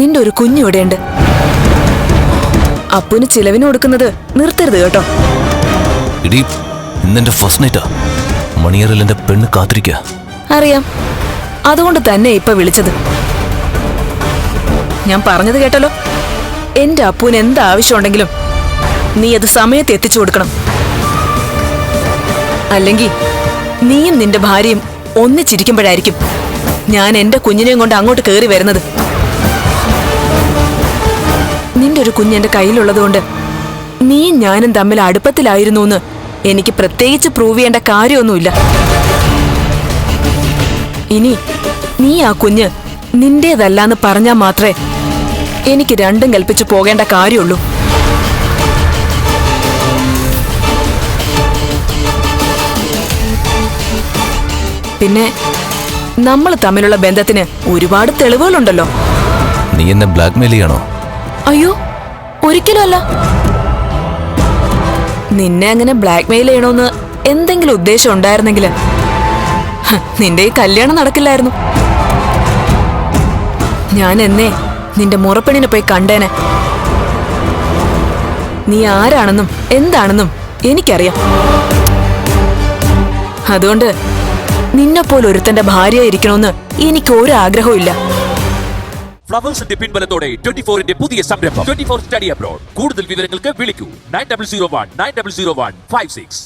നിന്റെ ഒരു കുഞ്ഞിവിടെയുണ്ട് അപ്പുന് ചിലവിന് കൊടുക്കുന്നത് നിർത്തരുത് കേട്ടോ. ഇടി ഇന്നെന്റെ ഫസ്റ്റ് നൈറ്റാ മണിയറിൽ എന്റെ പെണ്ണ് കാത്തിരിക്ക. അറിയാം. അതുകൊണ്ട് തന്നെ ഇപ്പൊ വിളിച്ചത്. ഞാൻ പറഞ്ഞത് കേട്ടല്ലോ. എന്റെ അപ്പുവിന് എന്ത് ആവശ്യമുണ്ടെങ്കിലും നീ അത് സമയത്ത് എത്തിച്ചു കൊടുക്കണം. അല്ലെങ്കിൽ നീയും നിന്റെ ഭാര്യയും ഒന്നിച്ചിരിക്കുമ്പോഴായിരിക്കും ഞാൻ എന്റെ കുഞ്ഞിനെയും കൊണ്ട് അങ്ങോട്ട് കയറി വരുന്നത്. ഒരു കുഞ്ഞ് എന്റെ കയ്യിലുള്ളതുകൊണ്ട് നീയും ഞാനും തമ്മിൽ അടുപ്പത്തിലായിരുന്നു എന്ന് എനിക്ക് പ്രത്യേകിച്ച് പ്രൂവ് ചെയ്യേണ്ട കാര്യമൊന്നുമില്ല. ഇനി നീ ആ കുഞ്ഞ് നിന്റേതല്ലാന്ന് പറഞ്ഞാൽ മാത്രമേ എനിക്ക് രണ്ടും കൽപ്പിച്ചു പോകേണ്ട കാര്യമുള്ളൂ. പിന്നെ നമ്മൾ തമ്മിലുള്ള ബന്ധത്തിന് ഒരുപാട് തെളിവുകളുണ്ടല്ലോ. നീ എന്നെ ബ്ലാക്ക്മെയിൽ ചെയ്യണോ? അയ്യോ ഒരിക്കലും അല്ല നിന്നെ അങ്ങനെ ബ്ലാക്ക് മെയിൽ ചെയ്യണമെന്ന് എന്തെങ്കിലും ഉദ്ദേശം ഉണ്ടായിരുന്നെങ്കിൽ നിന്റെ ഈ കല്യാണം നടക്കില്ലായിരുന്നു. ഞാൻ എന്നേ നിന്റെ മുറപ്പെണ്ണിനെ പോയി കണ്ടേനെ. നീ ആരാണെന്നും എന്താണെന്നും എനിക്കറിയാം. അതുകൊണ്ട് നിന്നെപ്പോലെ ഒരുത്തന്റെ ഭാര്യ ഇരിക്കണമെന്ന് എനിക്ക് ഇല്ല ഫ്ലവേഴ്സിന്റെ പിൻബലത്തോടെ ട്വന്റി ഫോറിന്റെ പുതിയ സംരംഭം. ട്വന്റി ഫോർ സ്റ്റഡി അബ്രോഡ് കൂടുതൽ വിവരങ്ങൾക്ക് വിളിക്കൂ. Nine double zero one nine double zero one five six